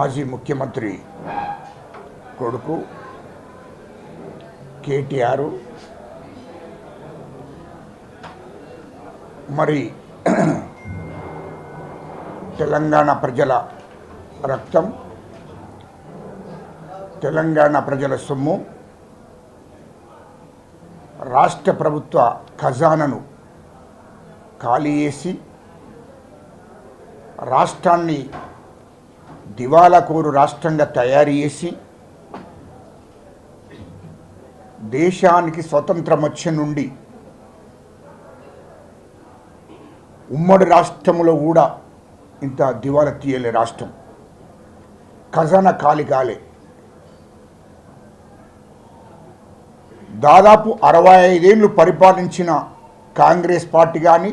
మాజీ ముఖ్యమంత్రి కొడుకు కేటీఆర్. మరి తెలంగాణ ప్రజల రక్తం తెలంగాణ ప్రజల సొమ్ము రాష్ట్ర ప్రభుత్వ ఖజానాను ఖాళీ చేసి రాష్ట్రాన్ని దివాలాకోరు రాష్ట్రంగా తయారు చేసి దేశానికి స్వతంత్రం వచ్చే నుండి ఉమ్మడి రాష్ట్రంలో కూడా ఇంత దివాలా తీయలే రాష్ట్రం. ఖజానా ఖాళీ కాలే. దాదాపు అరవై ఐదేళ్ళు పరిపాలించిన కాంగ్రెస్ పార్టీ కానీ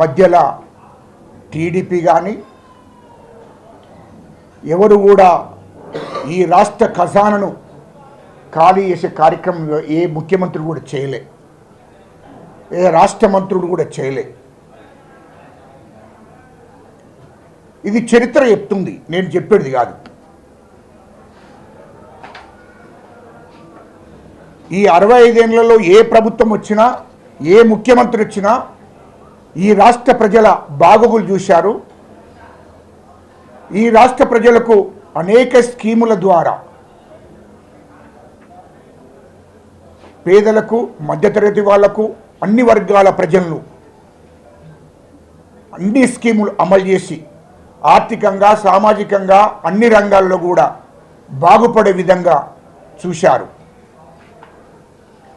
మధ్యలో టీడీపీ కానీ ఎవరు కూడా ఈ రాష్ట్ర ఖజానాను ఖాళీ చేసే కార్యక్రమం ఏ ముఖ్యమంత్రి కూడా చేయలే. ఏ రాష్ట్ర మంత్రుడు కూడా చేయలే. ఇది చరిత్ర చెప్తుంది. నేను చెప్పేది కాదు. ఈ అరవై ఐదేళ్ళలో ఏ ప్రభుత్వం వచ్చినా ఏ ముఖ్యమంత్రి వచ్చినా ఈ రాష్ట్ర ప్రజల బాగోగులు చూశారు. ఈ రాష్ట్ర ప్రజలకు అనేక స్కీముల ద్వారా పేదలకు మధ్యతరగతి వాళ్ళకు అన్ని వర్గాల ప్రజలను అన్ని స్కీములు అమలు చేసి ఆర్థికంగా సామాజికంగా అన్ని రంగాల్లో కూడా బాగుపడే విధంగా చూశారు.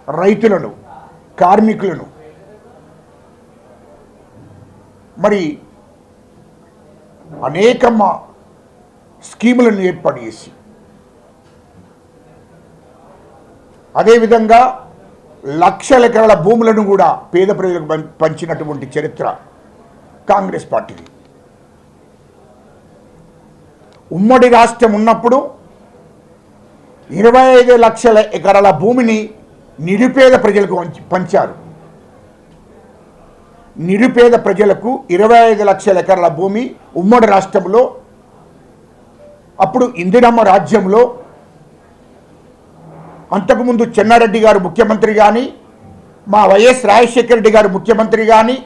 రైతులను కార్మికులను. మరి అనేక స్కీములను ఏర్పాటు చేసి అదేవిధంగా లక్షల ఎకరాల భూములను కూడా పేద ప్రజలకు పంచినటువంటి చరిత్ర కాంగ్రెస్ పార్టీది. ఉమ్మడి రాష్ట్రం ఉన్నప్పుడు ఇరవై ఐదు లక్షల ఎకరాల భూమిని నిరుపేద ప్రజలకు పంచారు. నిరుపేద ప్రజలకు ఇరవై ఐదు లక్షల ఎకరాల భూమి ఉమ్మడి రాష్ట్రంలో అప్పుడు ఇందిరమ్మ రాజ్యంలో అంతకుముందు చెన్నారెడ్డి గారు ముఖ్యమంత్రి కానీ మా వైఎస్ రాజశేఖర రెడ్డి గారు ముఖ్యమంత్రి కానీ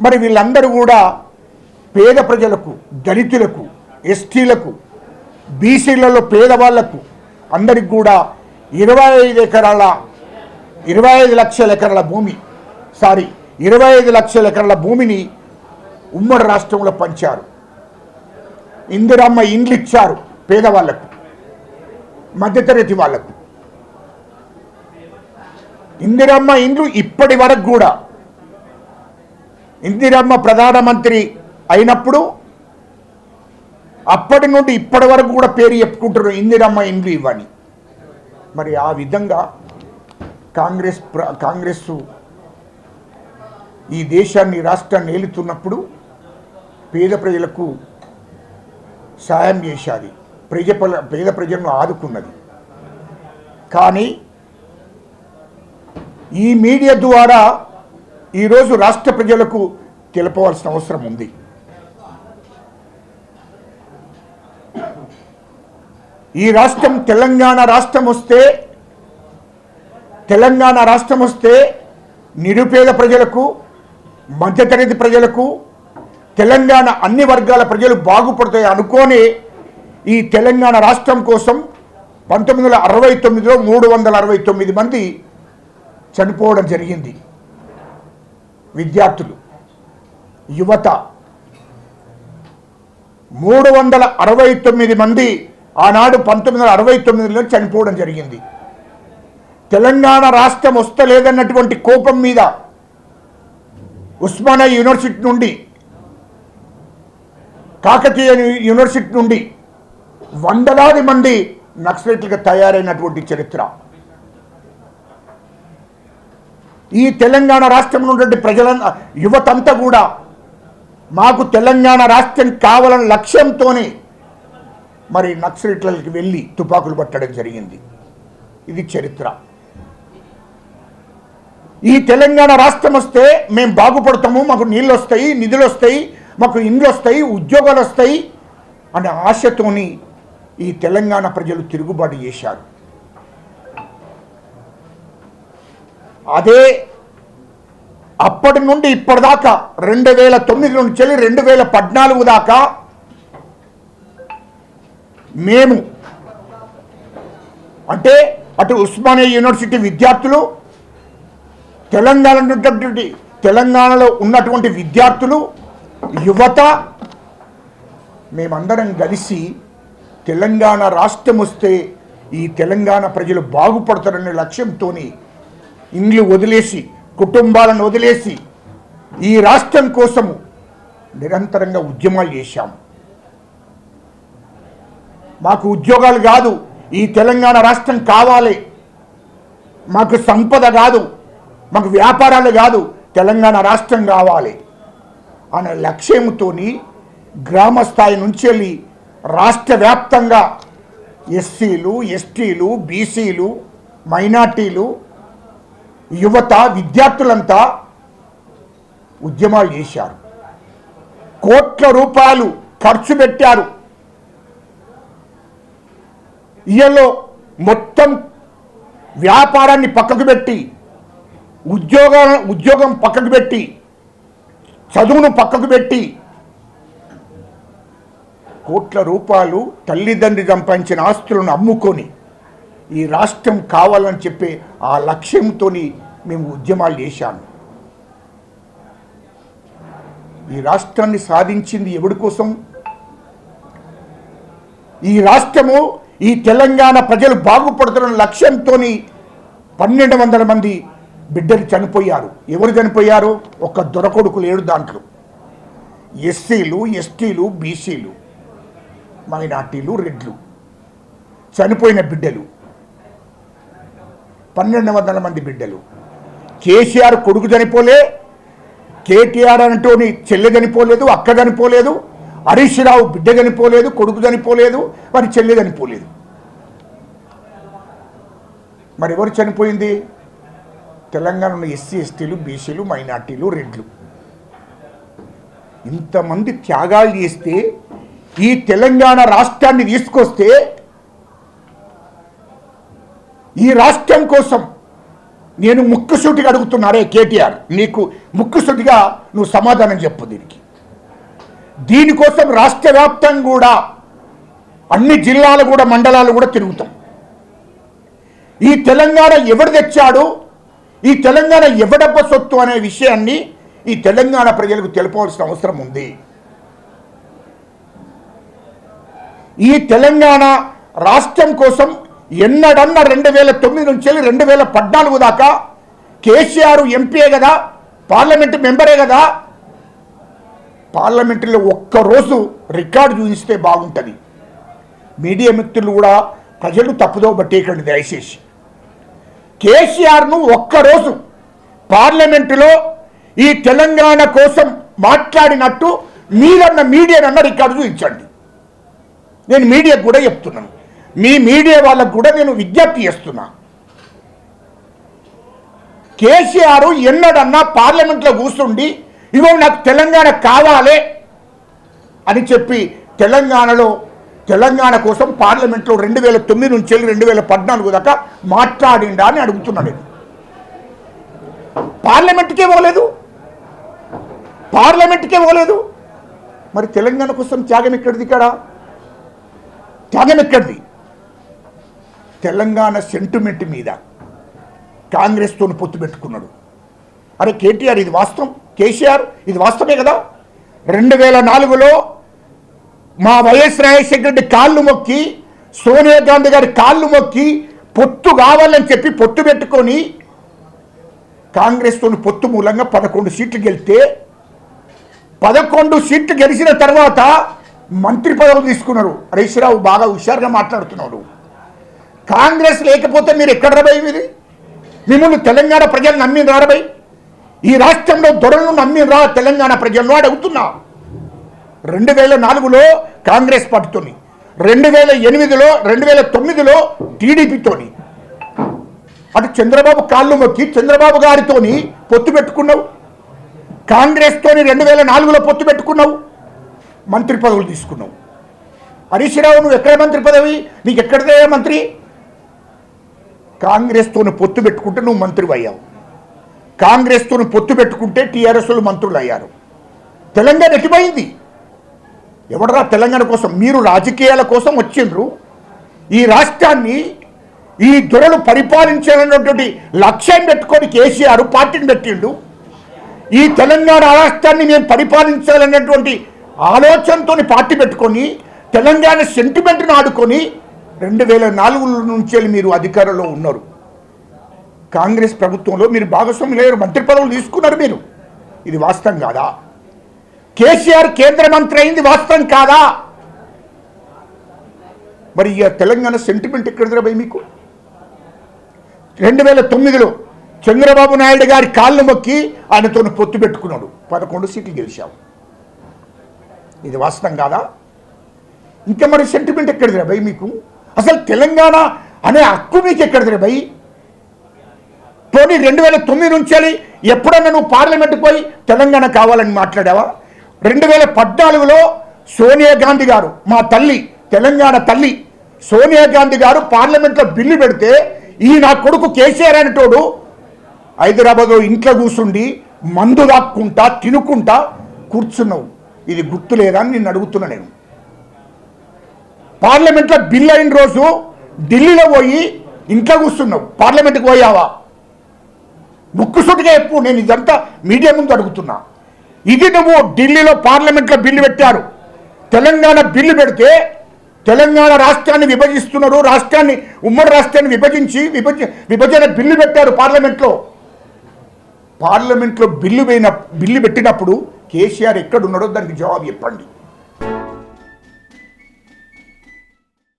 మరి వీళ్ళందరూ కూడా పేద ప్రజలకు దళితులకు ఎస్టీలకు బీసీలలో పేదవాళ్ళకు అందరికి కూడా ఇరవై ఐదు ఎకరాల ఇరవై ఐదు లక్షల ఎకరాల భూమి సారీ ఇరవై ఐదు లక్షల ఎకరాల భూమిని ఉమ్మడి రాష్ట్రంలో పంచారు. ఇందిరమ్మ ఇండ్లు ఇచ్చారు పేదవాళ్ళకు మధ్యతరగతి వాళ్ళకు. ఇందిరమ్మ ఇండ్లు ఇప్పటి వరకు కూడా ఇందిరమ్మ ప్రధానమంత్రి అయినప్పుడు అప్పటి నుండి ఇప్పటి వరకు కూడా పేరు చెప్పుకుంటారు ఇందిరమ్మ ఇండ్లు ఇవ్వని. మరి ఆ విధంగా కాంగ్రెస్ ప్ర కాంగ్రెస్ ఈ దేశాన్ని రాష్ట్రాన్ని ఏలుతున్నప్పుడు పేద ప్రజలకు సాయం చేశాది. ప్రజ పేద ప్రజలను ఆదుకున్నది. కానీ ఈ మీడియా ద్వారా ఈరోజు రాష్ట్ర ప్రజలకు తెలపవలసిన అవసరం ఉంది. ఈ రాష్ట్రం తెలంగాణ రాష్ట్రం వస్తే తెలంగాణ రాష్ట్రం వస్తే నిరుపేద ప్రజలకు మధ్యతరగతి ప్రజలకు తెలంగాణ అన్ని వర్గాల ప్రజలు బాగుపడతాయి అనుకోని ఈ తెలంగాణ రాష్ట్రం కోసం పంతొమ్మిది వందల అరవై తొమ్మిదిలో మూడు వందల అరవై తొమ్మిది మంది చనిపోవడం జరిగింది. విద్యార్థులు యువత. మూడు వందల అరవై తొమ్మిది మంది ఆనాడు పంతొమ్మిది వందల అరవై తొమ్మిదిలో చనిపోవడం జరిగింది. తెలంగాణ రాష్ట్రం వస్తలేదన్నటువంటి కోపం మీద ఉస్మానియా యూనివర్సిటీ నుండి కాకతీయ యూనివర్సిటీ నుండి వందలాది మంది నక్సలైట్లుగా తయారైనటువంటి చరిత్ర. ఈ తెలంగాణ రాష్ట్రంలో ఉన్నటువంటి ప్రజల యువతంతా కూడా మాకు తెలంగాణ రాష్ట్రం కావాలన్న లక్ష్యంతోనే మరి నక్సలైట్లకి వెళ్ళి తుపాకులు పట్టడం జరిగింది. ఇది చరిత్ర. ఈ తెలంగాణ రాష్ట్రం వస్తే మేము బాగుపడతాము మాకు నీళ్ళు వస్తాయి నిధులు వస్తాయి మాకు ఇండ్లు వస్తాయి ఉద్యోగాలు వస్తాయి అనే ఆశతోని ఈ తెలంగాణ ప్రజలు తిరుగుబాటు చేశారు. అదే అప్పటి నుండి ఇప్పటిదాకా రెండు వేల తొమ్మిది నుంచి వెళ్ళి రెండు వేల పద్నాలుగు దాకా మేము అంటే అటు ఉస్మానియా యూనివర్సిటీ విద్యార్థులు తెలంగాణ ఉన్నటువంటి తెలంగాణలో ఉన్నటువంటి విద్యార్థులు యువత మేమందరం కలిసి తెలంగాణ రాష్ట్రం వస్తే ఈ తెలంగాణ ప్రజలు బాగుపడతారనే లక్ష్యంతో ఇండ్లు వదిలేసి కుటుంబాలను వదిలేసి ఈ రాష్ట్రం కోసము నిరంతరంగా ఉద్యమాలు చేశాం. మాకు ఉద్యోగాలు కాదు ఈ తెలంగాణ రాష్ట్రం కావాలి. మాకు సంపద కాదు మాకు వ్యాపారాలు కాదు తెలంగాణ రాష్ట్రం కావాలి అనే లక్ష్యంతో గ్రామ స్థాయి నుంచి వెళ్ళి రాష్ట్ర వ్యాప్తంగా ఎస్సీలు ఎస్టీలు బీసీలు మైనార్టీలు యువత విద్యార్థులంతా ఉద్యమాలు చేశారు. కోట్ల రూపాయలు ఖర్చు పెట్టారు. ఇయలో మొత్తం వ్యాపారాన్ని పక్కకు పెట్టి ఉద్యోగ ఉద్యోగం పక్కకు పెట్టి చదువును పక్కకు పెట్టి కోట్ల రూపాయలు తల్లిదండ్రి సంపాదించిన ఆస్తులను అమ్ముకొని ఈ రాష్ట్రం కావాలని చెప్పే ఆ లక్ష్యంతో మేము ఉద్యమాలు చేశాము. ఈ రాష్ట్రాన్ని సాధించింది ఎవడి కోసం? ఈ రాష్ట్రము ఈ తెలంగాణ ప్రజలు బాగుపడుతున్న లక్ష్యంతో పన్నెండు వందల మంది బిడ్డలు చనిపోయారు. ఎవరు చనిపోయారు? ఒక దొరకొడుకు లేడు దాంట్లో. ఎస్సీలు ఎస్టీలు బీసీలు మైనార్టీలు రెడ్లు. చనిపోయిన బిడ్డలు. పన్నెండు వందల మంది బిడ్డలు. కేసీఆర్ కొడుకు చనిపోలే కేటీఆర్ అంటూని చెల్లె చనిపోలేదు అక్క చనిపోలేదు హరీష్ రావు బిడ్డ చనిపోలేదు కొడుకు చనిపోలేదు మరి చెల్లె చనిపోలేదు. మరి ఎవరు చనిపోయింది? తెలంగాణలో ఎస్సీ ఎస్టీలు బీసీలు మైనార్టీలు రెడ్లు. ఇంతమంది త్యాగాలు చేస్తే ఈ తెలంగాణ రాష్ట్రాన్ని తీసుకొస్తే ఈ రాష్ట్రం కోసం నేను ముక్కుసూటిగా అడుగుతున్నారే కేటీఆర్. నీకు ముక్కుసూటిగా నువ్వు సమాధానం చెప్పు దీనికి. దీనికోసం రాష్ట్ర వ్యాప్తంగా కూడా అన్ని జిల్లాలు కూడా మండలాలు కూడా తిరుగుతాం. ఈ తెలంగాణ ఎవడు తెచ్చాడు? ఈ తెలంగాణ ఎవడబ్బ సొత్తు అనే విషయాన్ని ఈ తెలంగాణ ప్రజలకు తెలుపవలసిన అవసరం ఉంది. ఈ తెలంగాణ రాష్ట్రం కోసం ఎన్నడన్న రెండు వేల తొమ్మిది నుంచి రెండు వేల పద్నాలుగు దాకా కేసీఆర్ ఎంపీయే కదా పార్లమెంటు మెంబరే కదా. పార్లమెంటులో ఒక్కరోజు రికార్డు చూపిస్తే బాగుంటుంది. మీడియా మిత్రులు కూడా ప్రజలు తప్పుదో బట్టేయకండి దయచేసి. కేసీఆర్ను ఒక్కరోజు పార్లమెంటులో ఈ తెలంగాణ కోసం మాట్లాడినట్టు మీరన్న మీడియానన్న రికార్డు చూపించండి. నేను మీడియాకు కూడా చెప్తున్నాను. మీ మీడియా వాళ్ళకు కూడా నేను విజ్ఞప్తి చేస్తున్నా. కేసీఆర్ ఎన్నడన్నా పార్లమెంట్లో కూర్చుండి ఇగో నాకు తెలంగాణ కావాలి అని చెప్పి తెలంగాణలో తెలంగాణ కోసం పార్లమెంట్లో రెండు వేల తొమ్మిది నుంచి వెళ్ళి రెండు వేల పద్నాలుగు దాకా మాట్లాడిండా అని అడుగుతున్నాను నేను. పార్లమెంట్కే పోలేదు. పార్లమెంట్కే పోలేదు. మరి తెలంగాణ కోసం త్యాగం ఎక్కడిది ఇక్కడ? త్యాగం ఎక్కడిది? తెలంగాణ సెంటిమెంట్ మీద కాంగ్రెస్తో పొత్తు పెట్టుకున్నాడు. అరే కేటీఆర్ ఇది వాస్తవం. కేసీఆర్ ఇది వాస్తవమే కదా. రెండు వేల నాలుగులో మా వైఎస్ రాజశేఖర రెడ్డి కాళ్ళు మొక్కి సోనియా గాంధీ గారి కాళ్ళు మొక్కి పొత్తు కావాలని చెప్పి పొత్తు పెట్టుకొని కాంగ్రెస్తో పొత్తు మూలంగా పదకొండు సీట్లు గెలితే పదకొండు సీట్లు గెలిచిన తర్వాత మంత్రి పదవులు తీసుకున్నారు. హరీష్ రావు బాగా హుషారుగా మాట్లాడుతున్నాడు కాంగ్రెస్ లేకపోతే మీరు ఎక్కడ రబై మీది? మిమ్మల్ని తెలంగాణ ప్రజలు నమ్మిన రారబై ఈ రాష్ట్రంలో దొరలను నమ్మిన రా తెలంగాణ ప్రజలను అడుగుతున్నా. రెండు వేల నాలుగులో కాంగ్రెస్ పార్టీతోని రెండు వేల ఎనిమిదిలో రెండు వేల తొమ్మిదిలో టీడీపీతోని. అటు చంద్రబాబు కాళ్ళు మొక్కి చంద్రబాబు గారితోని పొత్తు పెట్టుకున్నావు. కాంగ్రెస్తోని రెండు వేల నాలుగులో పొత్తు పెట్టుకున్నావు. మంత్రి పదవులు తీసుకున్నావు. హరీష్ రావు నువ్వు ఎక్కడ మంత్రి పదవి? నీకు ఎక్కడిదే మంత్రి? కాంగ్రెస్తోని పొత్తు పెట్టుకుంటే నువ్వు మంత్రి అయ్యావు కాంగ్రెస్తోని పొత్తు పెట్టుకుంటే టీఆర్ఎస్లు మంత్రులు అయ్యారు తెలంగాణ ఎట్టిపోయింది ఎవడరా తెలంగాణ కోసం? మీరు రాజకీయాల కోసం వచ్చిండ్రు. ఈ రాష్ట్రాన్ని ఈ దొరలు పరిపాలించాలన్నటువంటి లక్ష్యం పెట్టుకొని కేసీఆర్ పార్టీని పెట్టిండు. ఈ తెలంగాణ రాష్ట్రాన్ని మేము పరిపాలించాలన్నటువంటి ఆలోచనతో పార్టీ పెట్టుకొని తెలంగాణ సెంటిమెంట్ను ఆడుకొని రెండు వేల నాలుగు నుంచి మీరు అధికారంలో ఉన్నారు. కాంగ్రెస్ ప్రభుత్వంలో మీరు భాగస్వామి లేరు మంత్రి పదవులు తీసుకున్నారు మీరు. ఇది వాస్తవం కాదా? కేసీఆర్ కేంద్ర మంత్రి అయింది వాస్తవం కాదా? మరి ఇక తెలంగాణ సెంటిమెంట్ ఎక్కడ భయ్ మీకు? రెండు వేల తొమ్మిదిలో చంద్రబాబు నాయుడు గారి కాళ్ళు మొక్కి ఆయనతో పొత్తు పెట్టుకున్నాడు. పదకొండు సీట్లు గెలిచావు ఇది వాస్తవం కాదా? ఇంకా మరి సెంటిమెంట్ ఎక్కడిదిరా భయ్ మీకు? అసలు తెలంగాణ అనే హక్కు మీకు ఎక్కడిదిరా భయ్? పోనీ రెండు వేల తొమ్మిది నుంచి ఎప్పుడన్నా నువ్వు పార్లమెంట్కి పోయి తెలంగాణ కావాలని మాట్లాడావా? రెండు వేల పద్నాలుగులో సోనియా గాంధీ గారు మా తల్లి తెలంగాణ తల్లి సోనియా గాంధీ గారు పార్లమెంట్లో బిల్లు పెడితే ఈ నా కొడుకు కేసీఆర్ అనేటోడు హైదరాబాద్లో ఇంట్లో కూర్చుండి మందు దాక్కుంటా తినుకుంటా కూర్చున్నావు. ఇది గుర్తు లేదా అని నిన్ను అడుగుతున్నా నేను. పార్లమెంట్లో బిల్ అయిన రోజు ఢిల్లీలో పోయి ఇంట్లో కూర్చున్నావు. పార్లమెంట్కి పోయావా? ముక్కుసూటిగా చెప్పు నేను ఇదంతా మీడియా ముందు అడుగుతున్నా. ఇది నువ్వు ఢిల్లీలో పార్లమెంట్లో బిల్లు పెట్టారు. తెలంగాణ బిల్లు పెడితే తెలంగాణ రాష్ట్రాన్ని విభజిస్తున్నారు. రాష్ట్రాన్ని ఉమ్మడి రాష్ట్రాన్ని విభజించి విభజ విభజన బిల్లు పెట్టారు పార్లమెంట్లో. పార్లమెంట్లో బిల్లు పోయిన బిల్లు పెట్టినప్పుడు కేసీఆర్ ఎక్కడున్నాడో దానికి జవాబు చెప్పండి.